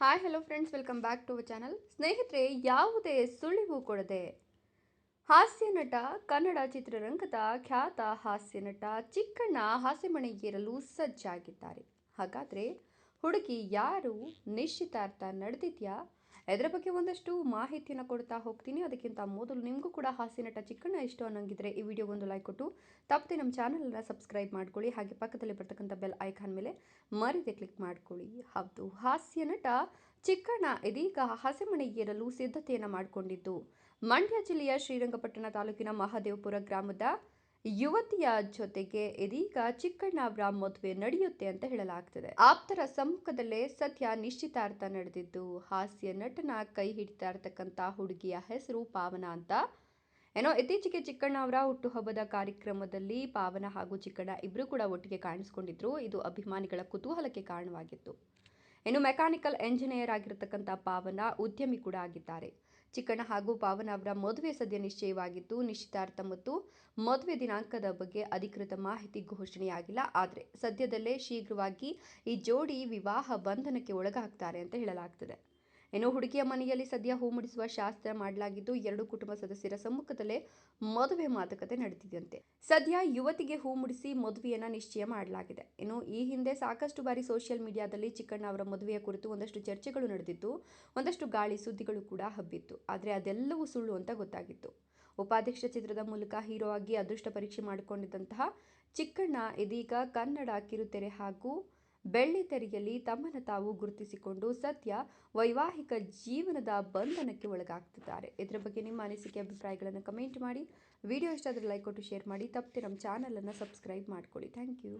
Hi hello friends welcome back to channel ಸ್ನೇಹಿತರೆ, ಯಾವುದೇ ಸುಳಿವು ಕೊಡದೆ ಹಾಸ್ಯ ನಟ, ಕನ್ನಡ ಚಿತ್ರರಂಗದ ಖ್ಯಾತ ಹಾಸ್ಯ ನಟ ಚಿಕ್ಕಣ್ಣ ಹಾಸ್ಯಮಣೆಗೇರಲು ಸಜ್ಜಾಗಿದ್ದಾರೆ. ಹಾಗಾದರೆ ಹುಡುಗಿ ಯಾರು ನಿಶ್ಚಿತಾರ್ಥ ನಡೆದಿದ್ಯಾ? ಇದರ ಬಗ್ಗೆ ಒಂದಷ್ಟು ಮಾಹಿತಿಯನ್ನು ಕೊಡ್ತಾ ಹೋಗ್ತೀನಿ. ಅದಕ್ಕಿಂತ ಮೊದಲು ನಿಮಗೂ ಕೂಡ ಹಾಸ್ಯ ನಟ ಚಿಕ್ಕಣ್ಣ ಇಷ್ಟ ಅನ್ನೋಂಗಿದ್ರೆ ಈ ವಿಡಿಯೋ ಒಂದು ಲೈಕ್ ಕೊಟ್ಟು, ತಪ್ಪದೆ ನಮ್ಮ ಚಾನಲನ್ನು ಸಬ್ಸ್ಕ್ರೈಬ್ ಮಾಡ್ಕೊಳ್ಳಿ. ಹಾಗೆ ಪಕ್ಕದಲ್ಲಿ ಬರ್ತಕ್ಕಂಥ ಬೆಲ್ ಐಕಾನ್ ಮೇಲೆ ಮರಿದೆ ಕ್ಲಿಕ್ ಮಾಡ್ಕೊಳ್ಳಿ. ಹೌದು, ಹಾಸ್ಯ ನಟ ಚಿಕ್ಕಣ್ಣ ಇದೀಗ ಹಸೆಮಣೆಗೇರಲು ಸಿದ್ಧತೆಯನ್ನು ಮಾಡಿಕೊಂಡಿದ್ದು. ಮಂಡ್ಯ ಜಿಲ್ಲೆಯ ಶ್ರೀರಂಗಪಟ್ಟಣ ತಾಲೂಕಿನ ಮಹಾದೇವಪುರ ಗ್ರಾಮದ ಯುವತಿಯ ಜೊತೆಗೆ ಇದೀಗ ಚಿಕ್ಕಣ್ಣ ಅವರ ಮದುವೆ ನಡೆಯುತ್ತೆ ಅಂತ ಹೇಳಲಾಗ್ತದೆ. ಆಪ್ತರ ಸಮ್ಮುಖದಲ್ಲೇ ಸದ್ಯ ನಿಶ್ಚಿತಾರ್ಥ ನಡೆದಿದ್ದು, ಹಾಸ್ಯ ನಟನ ಕೈ ಹಿಡಿತಾ ಇರ್ತಕ್ಕಂಥ ಹುಡುಗಿಯ ಹೆಸರು ಪಾವನ ಅಂತ. ಏನೋ, ಇತ್ತೀಚೆಗೆ ಚಿಕ್ಕಣ್ಣ ಅವರ ಹುಟ್ಟುಹಬ್ಬದ ಕಾರ್ಯಕ್ರಮದಲ್ಲಿ ಪಾವನ ಹಾಗೂ ಚಿಕ್ಕಣ್ಣ ಇಬ್ಬರು ಕೂಡ ಒಟ್ಟಿಗೆ ಕಾಣಿಸ್ಕೊಂಡಿದ್ರು. ಇದು ಅಭಿಮಾನಿಗಳ ಕುತೂಹಲಕ್ಕೆ ಕಾರಣವಾಗಿತ್ತು. ಇನ್ನು ಮೆಕ್ಯಾನಿಕಲ್ ಎಂಜಿನಿಯರ್ ಆಗಿರತಕ್ಕಂಥ ಪಾವನ ಉದ್ಯಮಿ ಕೂಡ ಆಗಿದ್ದಾರೆ. ಚಿಕ್ಕಣ್ಣ ಹಾಗೂ ಪಾವನ ಅವರ ಮದುವೆ ಸದ್ಯ ನಿಶ್ಚಯವಾಗಿದ್ದು, ನಿಶ್ಚಿತಾರ್ಥ ಮತ್ತು ಮದುವೆ ದಿನಾಂಕದ ಬಗ್ಗೆ ಅಧಿಕೃತ ಮಾಹಿತಿ ಘೋಷಣೆಯಾಗಿಲ್ಲ. ಆದರೆ ಸದ್ಯದಲ್ಲೇ ಶೀಘ್ರವಾಗಿ ಈ ಜೋಡಿ ವಿವಾಹ ಬಂಧನಕ್ಕೆ ಒಳಗಾಗ್ತಾರೆ ಅಂತ ಹೇಳಲಾಗ್ತದೆ. ಇನ್ನು ಹುಡುಗಿಯ ಮನೆಯಲ್ಲಿ ಸದ್ಯ ಹೂ ಮುಡಿಸುವ ಶಾಸ್ತ್ರ ಮಾಡಲಾಗಿದ್ದು, ಎರಡು ಕುಟುಂಬ ಸದಸ್ಯರ ಸಮ್ಮುಖದಲ್ಲೇ ಮದುವೆ ಮಾತುಕತೆ ನಡೆದಿದೆಯಂತೆ. ಸದ್ಯ ಯುವತಿಗೆ ಹೂ ಮುಡಿಸಿ ಮದುವೆಯನ್ನ ನಿಶ್ಚಯ ಮಾಡಲಾಗಿದೆ. ಇನ್ನು ಈ ಹಿಂದೆ ಸಾಕಷ್ಟು ಬಾರಿ ಸೋಷಿಯಲ್ ಮೀಡಿಯಾದಲ್ಲಿ ಚಿಕ್ಕಣ್ಣ ಅವರ ಮದುವೆಯ ಕುರಿತು ಒಂದಷ್ಟು ಚರ್ಚೆಗಳು ನಡೆದಿದ್ದು, ಒಂದಷ್ಟು ಗಾಳಿ ಸುದ್ದಿಗಳು ಕೂಡ ಹಬ್ಬಿತ್ತು. ಆದರೆ ಅದೆಲ್ಲವೂ ಸುಳ್ಳು ಅಂತ ಗೊತ್ತಾಗಿತ್ತು. ಉಪಾಧ್ಯಕ್ಷ ಚಿತ್ರದ ಮೂಲಕ ಹೀರೋ ಆಗಿ ಅದೃಷ್ಟ ಪರೀಕ್ಷೆ ಮಾಡಿಕೊಂಡಿದ್ದಂತಹ ಚಿಕ್ಕಣ್ಣ ಇದೀಗ ಕನ್ನಡ ಕಿರುತೆರೆ ಹಾಗೂ ಬೆಳ್ಳಿತೆರೆಯಲ್ಲಿ ತಮ್ಮನ್ನು ತಾವು ಗುರುತಿಸಿಕೊಂಡು ಸದ್ಯ ವೈವಾಹಿಕ ಜೀವನದ ಬಂಧನಕ್ಕೆ ಒಳಗಾಗ್ತಿದ್ದಾರೆ. ಇದರ ಬಗ್ಗೆ ನಿಮ್ಮ ಅನಿಸಿಕೆ, ಅಭಿಪ್ರಾಯಗಳನ್ನು ಕಮೆಂಟ್ ಮಾಡಿ. ವಿಡಿಯೋ ಇಷ್ಟ ಆದರೆ ಲೈಕ್ ಕೊಟ್ಟು ಶೇರ್ ಮಾಡಿ. ತಪ್ಪದೆ ನಮ್ಮ ಚಾನಲನ್ನು ಸಬ್ಸ್ಕ್ರೈಬ್ ಮಾಡ್ಕೊಳ್ಳಿ. Thank you